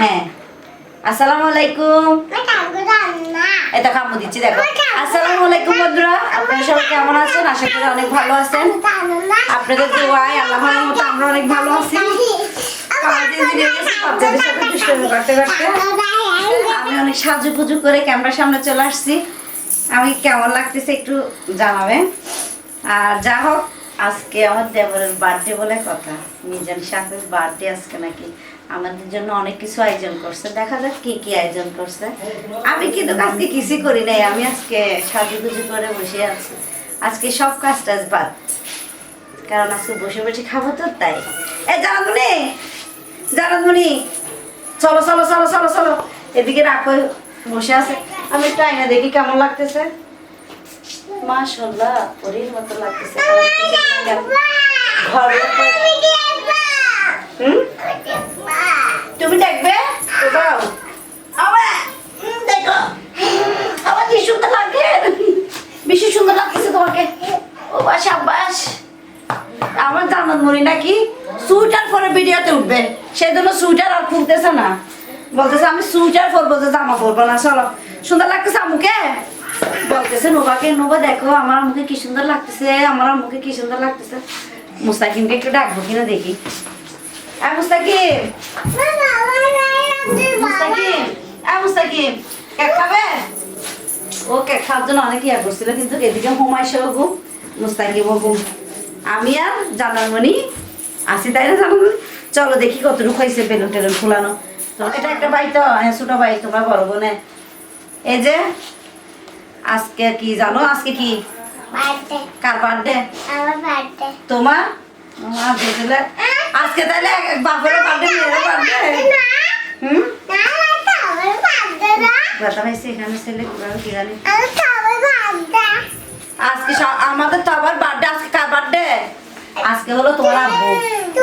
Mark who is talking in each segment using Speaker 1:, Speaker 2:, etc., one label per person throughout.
Speaker 1: হ্যাঁ। আসসালামু আলাইকুম এটা দিচ্ছি, দেখো। আসসালামু আলাইকুম কেমন আছেন? অনেক ভালো আছেন। আপনাদের দোয়ায়, আল্লাহর আমরা অনেক ভালো আছি। আমি অনেক করে ক্যামেরার সামনে চলে আসছি। আমি কেমন লাগতেছে একটু জানাবেন। আর যা হোক আজকে আমার দেবরের বার্থডে বলে কথা। মিজান সাথে বার্থডে আজকে নাকি। আমাদের জন্য অনেক কিছু আয়োজন করছে। দেখা যাক কি কি আয়োজন করছে। আমি কিন্তু আজকে কিছুই করি নাই। আমি আজকে সাজু সাজুগুজু করে বসে আছি। আজকে সব কাজ টাজ বাদ। কারণ আজকে বসে বসে খাব তো তাই। এ জানামনি জানামনি চলো চলো চলো চলো চলো। এদিকে রাখো, বসে আছে। আমি একটু আয়না দেখি কেমন লাগতেছে। বেশি সুন্দর লাগতেছে তোমাকে। ও বাস, আব্বাস। আমার জানাত মরি নাকি সুইটার পরে ভিডিওতে উঠবে সেই জন্য সুইটার আর খুলতেছে না। বলতেছে আমি সুইটার পরবো। যে জামা পরবো না চলো। সুন্দর লাগতেছে আমুকে? বলতেছে নোবাকে নোবা দেখো আমার মুখে কি সুন্দর লাগতেছে আমার মুখে কি সুন্দর লাগতেছে। মুস্তাকিমকে একটু ডাকবো কিনা দেখি। আর মুস্তাকিম। মুস্তাকিম আর মুস্তাকিম। কেক খাবে? ও কেক খাওয়ার জন্য অনেক ইয়া করছিল কিন্তু এদিকে হোমাইছে ঘুম মুস্তাকিম ঘুম। আমি আর জানারমণি আসি তাই না জানারমণি চলো দেখি কতটুকু হয়েছে বেলুন টেলুন ফুলানো। তো এটা একটা ভাই তো হ্যাঁ ছোট ভাই তোমরা বড় বোনে। এই যে আজকে কি জানো? আজকে কি? কার বার্থডে? তোমার? আজকে তাহলে এক- বাপের বার্থডে মেয়ের বার্থডে। হুম? আজকে আমাদের তো আবার বার্থডে আজকে কার বার্থডে? আজকে হলো তোমার আব্বু।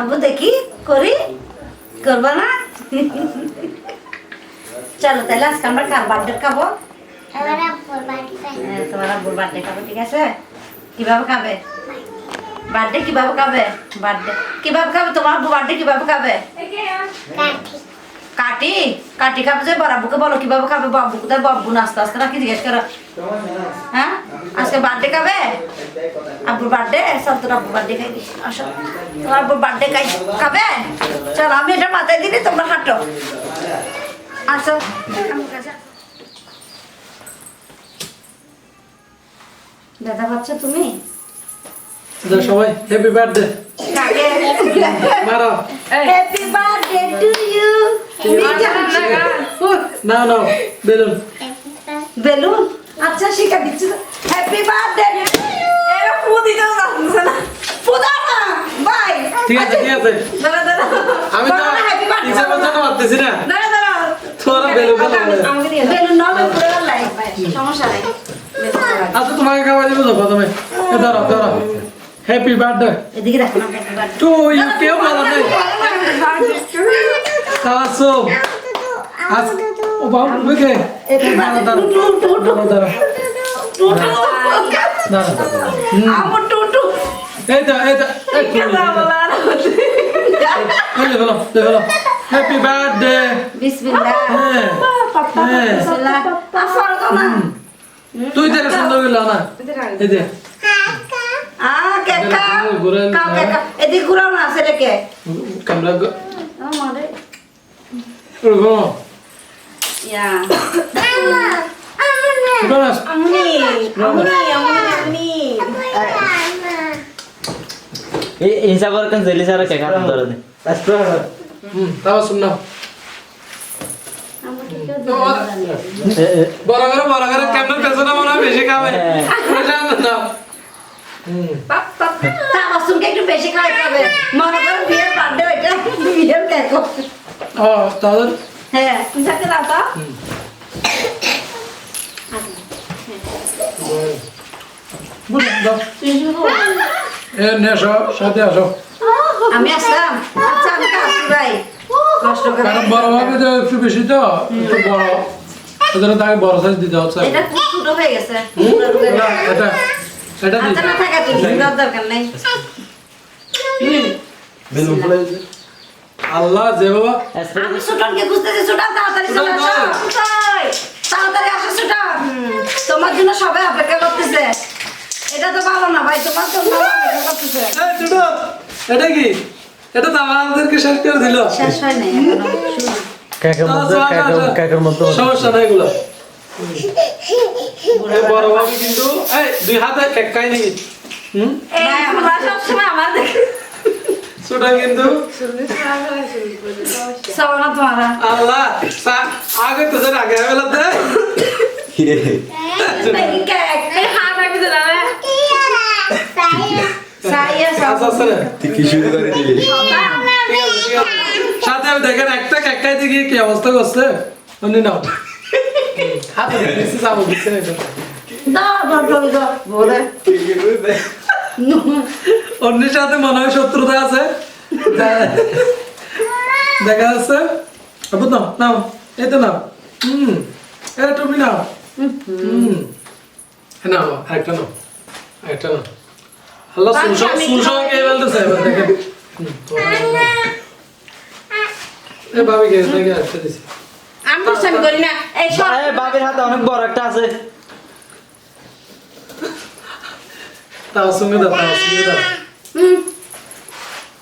Speaker 1: আবু দেখি করি করব না? চলো তাহলে আজকে আমরা কার বার্থডে খাব? হ্যাঁ, তোমার আব্বুর বার্থডে খাব ঠিক আছে? কীভাবে খাবে? বার্থডে কীভাবে খাবে? বার্থডে কীভাবে খাবে? তোমার আব্বু বার্থডে কীভাবে খাবে? কাটি কাটি খাবে যে বরাব্বুকে বলো কীভাবে খাবে? বাবু কোথায়? বাবু নাস্তা আস্তে নাকি জিজ্ঞেস করো। হ্যাঁ? আজকে বার্থডে খাবে আব্বুর বার্থডে সব তোর আব্বুর বার্থডে খাই আসো তোমার আব্বুর বার্থডে খাই খাবে চলো আমি এটা মাথায় দিলি তোমরা হাঁটো আসো। দাদা বাচ্চা তুমি
Speaker 2: সবাই হ্যাপি বার্থডে মারো
Speaker 1: হ্যাপি বার্থডে টু ইউ
Speaker 2: না না বেলুন
Speaker 1: বেলুন আচ্ছা শিখা দিচ্ছি হ্যাপি বার্থডে এরা ফুদি দাও না? ফুদা না বাই
Speaker 2: ঠিক আছে ঠিক আছে।
Speaker 1: দাঁড়া দাঁড়া
Speaker 2: আমি তো
Speaker 1: হ্যাপি বার্থডে
Speaker 2: ইচ্ছা করতে তো পারতেছি না।
Speaker 1: দাঁড়া দাঁড়া
Speaker 2: তোরা বেলুন
Speaker 1: আমাকে দিয়ে দাও। বেলুন নাও আমি পুরো লাইট সমস্যা নাই।
Speaker 2: আচ্ছা তোমাকে খাওয়া দিব তো প্রথমে। এ ধরো ধরো। হ্যাপি বার্থডে
Speaker 1: এদিকে রাখো না হ্যাপি বার্থডে
Speaker 2: টু ইউ কেউ বলা নেই। সালা সোম আজ ও বাবু বুঝে দাঁড়া দাঁড়া দাঁড়া দাঁড়া দাঁড়া হুম।
Speaker 1: আমার টুটু
Speaker 2: এই তো তো
Speaker 1: কেন বলা
Speaker 2: এই বলো লে বলো। হ্যাপি বার্থডে
Speaker 1: বিসমিল্লাহ। আফার দাও না
Speaker 2: তুই তো সুন্দর গেল না এই যে
Speaker 1: আ কেকা
Speaker 2: ঘুরে-
Speaker 1: কাও কেকা এদিকে ঘুরাও না ছেলেকে
Speaker 2: কামলা
Speaker 1: আমারে
Speaker 2: করব
Speaker 1: ইয়া
Speaker 2: বলাস
Speaker 1: আমনি আমনি আমনি আমনি
Speaker 3: হিসাব করে জেলি সারা কে খারাপ ধরে
Speaker 2: হুম তাও শুন না
Speaker 1: আমাকে কেউ
Speaker 3: এ- এ-
Speaker 2: বড় করে বড় করে কেমন পেছনে মনে হয় বেশি খাবে
Speaker 1: বেশি খাওয়াইতে হবে মনে করো বিয়ের বার্থডে ওইটা বিয়ের কেক
Speaker 2: ও তাহলে
Speaker 1: হ্যাঁ তুমি থাকতে দাও তো। আমি আসলাম। আচ্ছা আমি কাশি ভাই। কষ্ট করে।
Speaker 2: বড় ভাবে তো একটু বেশি তো একটু বড়। ওদের তাকে বড় সাইজ দিতে হচ্ছে।
Speaker 1: এটা খুব ছোট হয়ে গেছে।
Speaker 2: না, এটা এটা দি
Speaker 1: আচ্ছা না থাকা তুমি দেওয়ার দরকার নেই।
Speaker 3: বেলুন ফুলে গেছে।
Speaker 2: আল্লাহ যে বাবা।
Speaker 1: আমি সুটনকে খুঁজতেছি সুটন তাড়াতাড়ি চলে আসো? তাড়াতাড়ি আসো সুটন তোমার জন্য সবাই অপেক্ষা করতেছে। এটা তো ভালো না ভাই তোমার জন্য অপেক্ষা করতেছে।
Speaker 2: এটা কি? এটা তো আমাদেরকে শেষ করে দিল।
Speaker 1: শেষ হয় নাই।
Speaker 3: কেকের মধ্যে কেকের মধ্যে
Speaker 2: সমস্যা নাই এগুলো। বড় ভাবে কিন্তু এই দুই হাতে কেক খাই নাকি হুম?
Speaker 1: সবসময় আমার দেখে
Speaker 2: ছোট কিন্তু আল্লাহ সা- আগে তো স্যার আগে বেলাতে আচ্ছা সাথে দেখেন একটা কেক খাইতে কি অবস্থা করছে উনি নাও হাতে দিচ্ছি যাব দিচ্ছে না এটা। অন্যের সাথে মনে হয় শত্রুতা আছে। দেখা যাচ্ছে। আপু নাও নাও এই তো নাও। হুম এ তুমি নাও। হুম নাও আরেকটা নাও আরেকটা নাও। আল্লাহ সুসহ কে বলতেছে? এবার দেখেন। এ ভাবি কে দেখে আরেকটা দিছি।
Speaker 1: আমি দুষ্টামি করি না। এই সব
Speaker 3: এ, বাবির হাতে অনেক বড় একটা আছে।
Speaker 2: তাও সঙ্গে দাও তাও সঙ্গে দাও।
Speaker 1: হুম।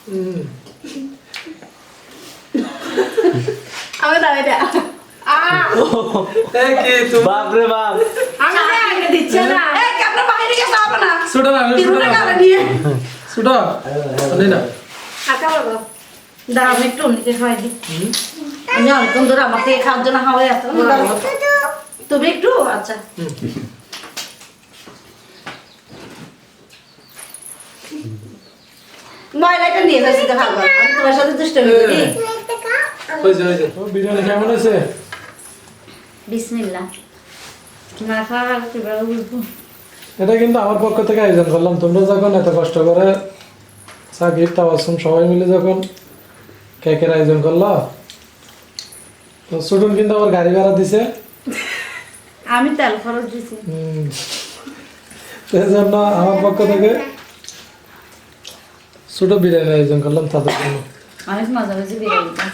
Speaker 2: হুম
Speaker 1: আমি দাও এটা।
Speaker 2: কি
Speaker 3: বাপ
Speaker 1: আমি আগে দিচ্ছে না? বাইরে গেছে না?
Speaker 2: ছোট না ছোট না। ছোট না।
Speaker 1: আকা আমি একটু নিচে খাওয়াই দিই। আমি অনেকক্ষণ ধরে আমাকে খাওয়ার জন্য খাওয়াই আসতো তুমি একটু আচ্ছা। ময়লাটা নিয়ে যাচ্ছি তো ভালো আমি তোমার সাথে দুষ্টমি করি।
Speaker 2: হয়েছে হয়েছে। বিরিয়ানি কেমন আছে
Speaker 1: বিসমিল্লাহ। না খাওয়ার কীভাবে বুঝব
Speaker 2: এটা কিন্তু আমার পক্ষ থেকে আয়োজন করলাম। তোমরা যখন এত কষ্ট করে সাকিব তাবাসুম সবাই মিলে যখন কেকের আয়োজন করল তো সুটুন কিন্তু আবার গাড়ি ভাড়া দিছে।
Speaker 1: আমি তেল খরচ দিছি।
Speaker 2: আমার পক্ষ থেকে ছোট বিরিয়ানি আয়োজন করলাম তাদের জন্য।
Speaker 1: অনেক মজা হয়েছে বিরিয়ানিটা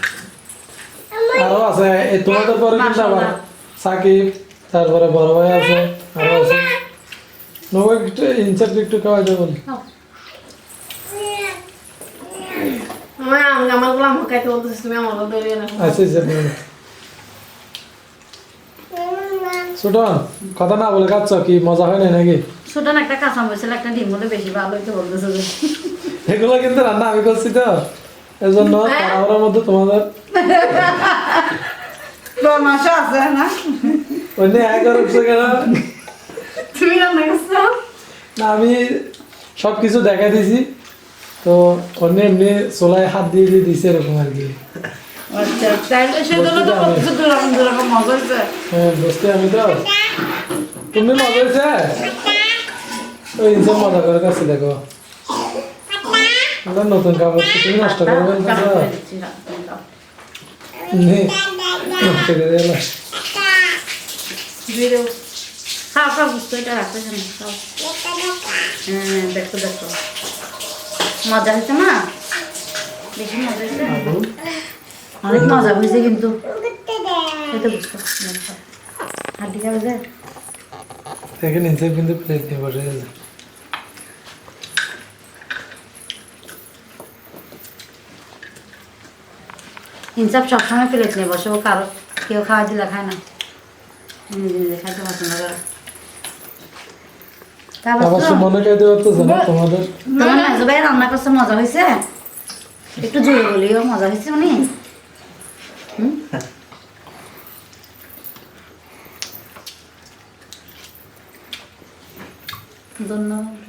Speaker 2: আরও আছে এই তোমাদের পরে কিন্তু আবার সাকিব তারপরে বড় ভাই আছে আরও আছে। নবাই একটু ইনসার্ট একটু খাওয়া যাবে আচ্ছা কথা না বলে খাচ্ছ কি? মজা হয় না নাকি?
Speaker 1: ছোটন একটা কাঁচা মরিচাল একটা ডিম বেশি ভালো হইতে বলতেছে।
Speaker 2: এগুলো কিন্তু রান্না আমি করছি তো। এই জন্য তাড়াহুড়োর মধ্যে তোমাদের
Speaker 1: মাংস আছে না?
Speaker 2: অন্য এক করছে কেন?
Speaker 1: তুমি রান্না করছ?
Speaker 2: না আমি সব কিছু দেখা দিয়েছি তো অন্য এমনি চোলায় হাত দিয়ে দিয়ে দিছে এরকম আর কি।
Speaker 1: আচ্ছা
Speaker 2: হ্যাঁ আমি তো। তুমি মজা হয়েছে ওই মজা করে কাছে দেখো। আমার নতুন কাপড় তুমি নষ্ট করে ফেলতেছ নে, নষ্ট করে দিলা।
Speaker 1: খাও খাও বুঝতো এটা কেন খাও। হ্যাঁ দেখো দেখো। মজা হয়েছে না? বেশি মজা হয়েছে? অনেক মজা হয়েছে কিন্তু। এটা বুঝতো হাড্ডি খাবে
Speaker 2: দেখেন কিন্তু প্লেট নিয়ে বসে গেছে।
Speaker 1: ইনসাফ সবসময় প্লেট নিয়ে বসে ও কারও কেউ খাওয়া দিলে খায় না। নিজে খাইতে পছন্দ করে রান্না করছে মজা হয়েছে? একটু মজা হয়েছে উনি? ধন্যবাদ।